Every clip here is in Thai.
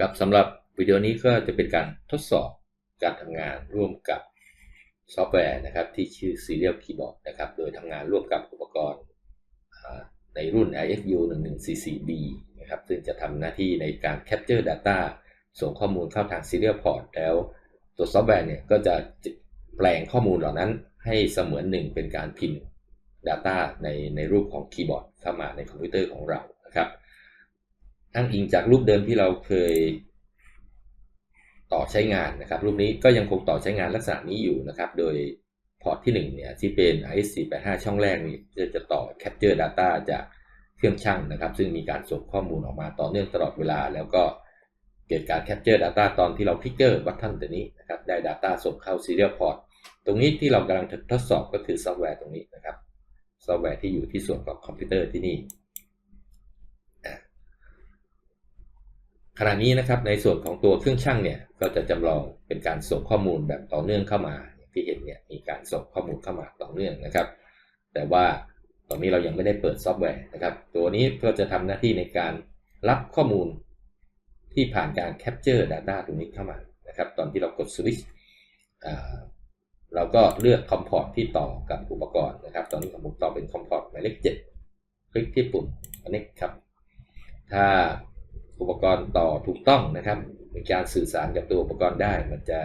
ครับสำหรับวิดีโอนี้ก็จะเป็นการทดสอบการทำงานร่วมกับซอฟต์แวร์นะครับที่ชื่อ Serial Keyboard นะครับ โดยทำงานร่วมกับอุปกรณ์ในรุ่น ISU 1144B นะครับ ซึ่งจะทำหน้าที่ในการ Capture Data ส่งข้อมูลเข้าทาง Serial Port แล้วตัวซอฟต์แวร์เนี่ยก็จะแปลงข้อมูลเหล่านั้นให้เสมือนหนึ่งเป็นการพิมพ์ Data ในในรูปของคีย์บอร์ดเข้ามาในคอมพิวเตอร์ของเรานะครับ อ้างอิงจากรูปเดิมที่เราเคยต่อใช้งานนะครับ รูปนี้ก็ยังคงต่อใช้งานลักษณะนี้อยู่นะครับ โดยพอร์ตที่1เนี่ยที่เป็น IC85 ช่องแรกนี่จะจะต่อ Capture Data จากเครื่องช่างนะครับ ซึ่งมีการส่งข้อมูลออกมาต่อเนื่องตลอดเวลา แล้วก็เกิดการ Capture Data ตอนที่เราคลิกเกอร์บัตทันตัวนี้นะครับได้ Data ส่งเข้า Serial Port ตรงนี้ที่เรากำลังทดสอบก็คือซอฟต์แวร์ตรงนี้นะครับ ซอฟต์แวร์ที่อยู่ที่ส่วนของคอมพิวเตอร์ที่นี่ ขณะนี้นะครับในส่วนของตัวเครื่องช่างเนี่ยก็จะจำลองเป็นการส่งข้อมูลแบบต่อเนื่องเข้ามาที่เห็นเนี่ยมีการส่งข้อมูลเข้ามาต่อเนื่องนะครับ แต่ว่าตอนนี้เรายังไม่ได้เปิดซอฟต์แวร์นะครับ ตัวนี้ก็จะทำหน้าที่ในการรับข้อมูลที่ผ่านการ capture data ตรงนี้เข้ามานะครับ ตอนที่เรากดสวิตช์เราก็เลือกคอมพอร์ตที่ต่อกับอุปกรณ์นะครับ ตอนนี้ผมต่อเป็นคอมพอร์ตหมายเลข7คลิกที่ปุ่ม connect ครับ ถ้า อุปกรณ์ต่อถูกต้องนะครับมีการสื่อสารกับตัวอุปกรณ์ได้ มันจะ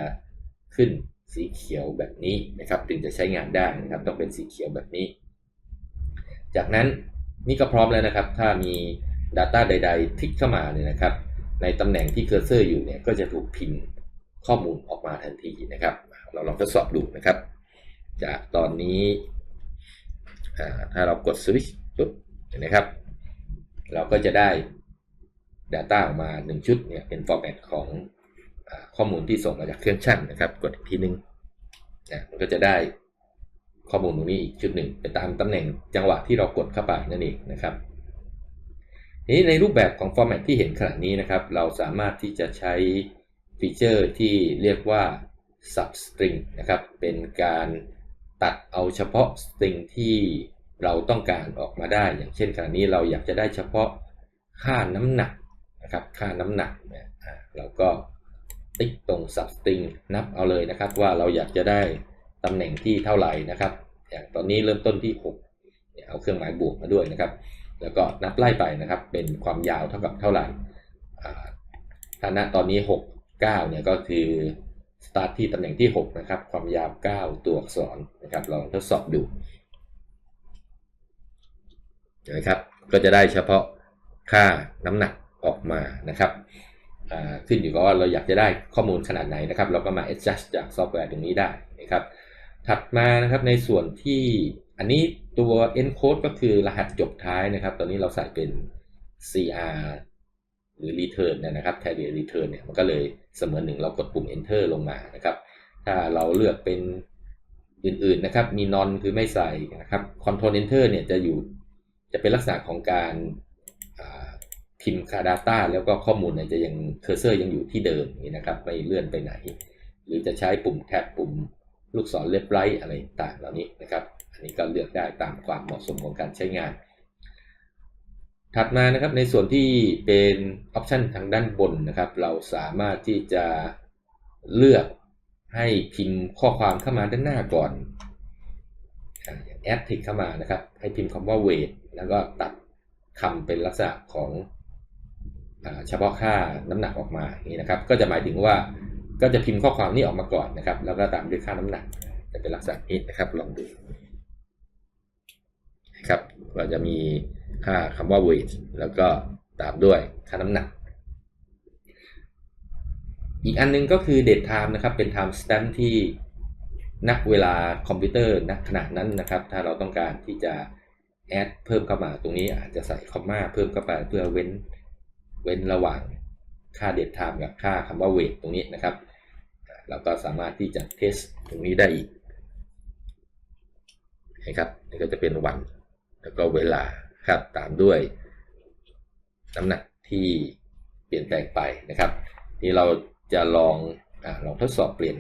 ขึ้นสีเขียวแบบนี้นะครับ ถึงจะใช้งานได้นะครับ ต้องเป็นสีเขียวแบบนี้ จากนั้นนี่ก็พร้อมแล้วนะครับ ถ้ามี Data ใด ๆ ทิกเข้ามาเนี่ยนะครับ ในตำแหน่งที่เคอร์เซอร์อยู่เนี่ยก็จะถูกพิมพ์ข้อมูลออกมาทันทีนะครับ เราลองทดสอบดูนะครับ จากตอนนี้ถ้าเรากดสวิตช์ปุ๊บเห็นไหมครับ เราก็จะได้ Data ออกมา 1 ชุดเนี่ยเป็นฟอร์แมตของอข้อมูลที่ส่งมาจากเครื่องชั่งนะครับ กดอีกทีนึงนะมันก็จะได้ข้อมูลตรงนี้อีกชุดหนึ่งไปตามตำแหน่งจังหวะที่เรากดเข้าไปนั่นเองนะครับนี้ในรูปแบบของฟอร์แมตที่เห็นขณะนี้นะครับ เราสามารถที่จะใช้ฟีเจอร์ที่เรียกว่า substring นะครับ เป็นการตัดเอาเฉพาะ string ที่เราต้องการออกมาได้ อย่างเช่นขณะนี้เราอยากจะได้เฉพาะค่าน้ำหนัก นะครับค่าน้ำหนักเนี่ยเราก็ติ๊กตรง substring นับเอาเลยนะครับว่าเราอยากจะได้ตำแหน่งที่เท่าไหร่นะครับ อย่างตอนนี้เริ่มต้นที่ 6 เอาเครื่องหมายบวกมาด้วยนะครับ แล้วก็นับไล่ไปนะครับ เป็นความยาวเท่ากับเท่าไหร่ถ้าณตอนนี้ 6 9เนี่ยก็คือสตาร์ทที่ตำแหน่งที่ 6 นะครับ ความยาว 9 ตัวอักษรนะครับ ลองทดสอบดูนะครับ ก็จะได้เฉพาะค่าน้ำหนัก ออกมานะครับขึ้นอยู่กับว่าเราอยากจะได้ข้อมูลขนาดไหนนะครับ เราก็มา adjust จากซอฟต์แวร์ตรงนี้ได้นะครับ ถัดมานะครับในส่วนที่อันนี้ตัว encode ก็คือรหัสจบท้ายนะครับ ตอนนี้เราใส่เป็น cr หรือ return นะครับแทนที่ return เนี่ยมันก็เลยเสมือนหนึ่งเรากดปุ่ม enter ลงมานะครับ ถ้าเราเลือกเป็นอื่นๆนะครับ มี non คือไม่ใส่นะครับ control enter เนี่ยจะอยู่จะเป็นลักษณะของการ พิมพ์ค่า Data แล้วก็ข้อมูลเนี่ยจะยังเคอร์เซอร์ยังอยู่ที่เดิมนี่นะครับไม่เลื่อนไปไหน หรือจะใช้ปุ่มแท็บปุ่มลูกศรเล็บไลท์อะไรต่างเหล่านี้นะครับ อันนี้ก็เลือกได้ตามความเหมาะสมของการใช้งาน ถัดมานะครับในส่วนที่เป็นออปชันทางด้านบนนะครับ เราสามารถที่จะเลือกให้พิมพ์ข้อความเข้ามาด้านหน้าก่อนอย่างแอดทิกเข้ามานะครับ ให้พิมพ์คำว่า weight แล้วก็ตัดคำเป็นลักษณะของ เฉพาะค่าน้ำหนักออกมาอย่างนี้นะครับ ก็จะหมายถึงว่าก็จะพิมพ์ข้อความนี้ออกมาก่อนนะครับ แล้วก็ตามด้วยค่าน้ำหนักจะเป็นลักษณะนี้นะครับลองดูครับเราจะมีค่าคำว่า weight แล้วก็ตามด้วยค่าน้ำหนัก อีกอันนึงก็คือ date time นะครับ เป็น time stamp ที่นักเวลาคอมพิวเตอร์ณขณะนั้นนะครับ ถ้าเราต้องการที่จะแอดเพิ่มเข้ามาตรงนี้อาจจะใส่คอมมาเพิ่มเข้าไปเพื่อเว้น เว้นระหว่างค่าเดทไทม์กับค่าคำว่าเวทตรงนี้นะครับ เราก็สามารถที่จะเทสตรงนี้ได้อีกนะครับนี่ก็จะเป็นวันแล้วก็เวลาครับตามด้วยน้ำหนักที่เปลี่ยนแปลงไปนะครับ นี่เราจะลองอลองทดสอบเปลี่ยน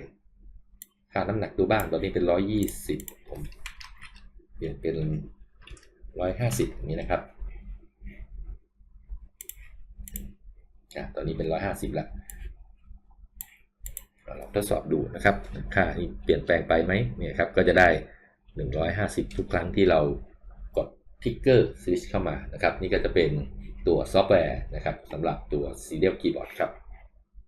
ค่าน้ำหนักดูบ้างตอนนี้เป็น 120 ผมเปลี่ยนเป็น 150นี้นะครับ นะตอนนี้เป็น 150แล้วเราลองทดสอบดูนะครับ ค่านี้เปลี่ยนแปลงไปไหมเนี่ยครับก็จะได้ 150 ทุกครั้งที่เรากดทิกเกอร์สวิชเข้ามานะครับ นี่ก็จะเป็นตัวซอฟต์แวร์นะครับสำหรับตัว Serial Keyboard ครับ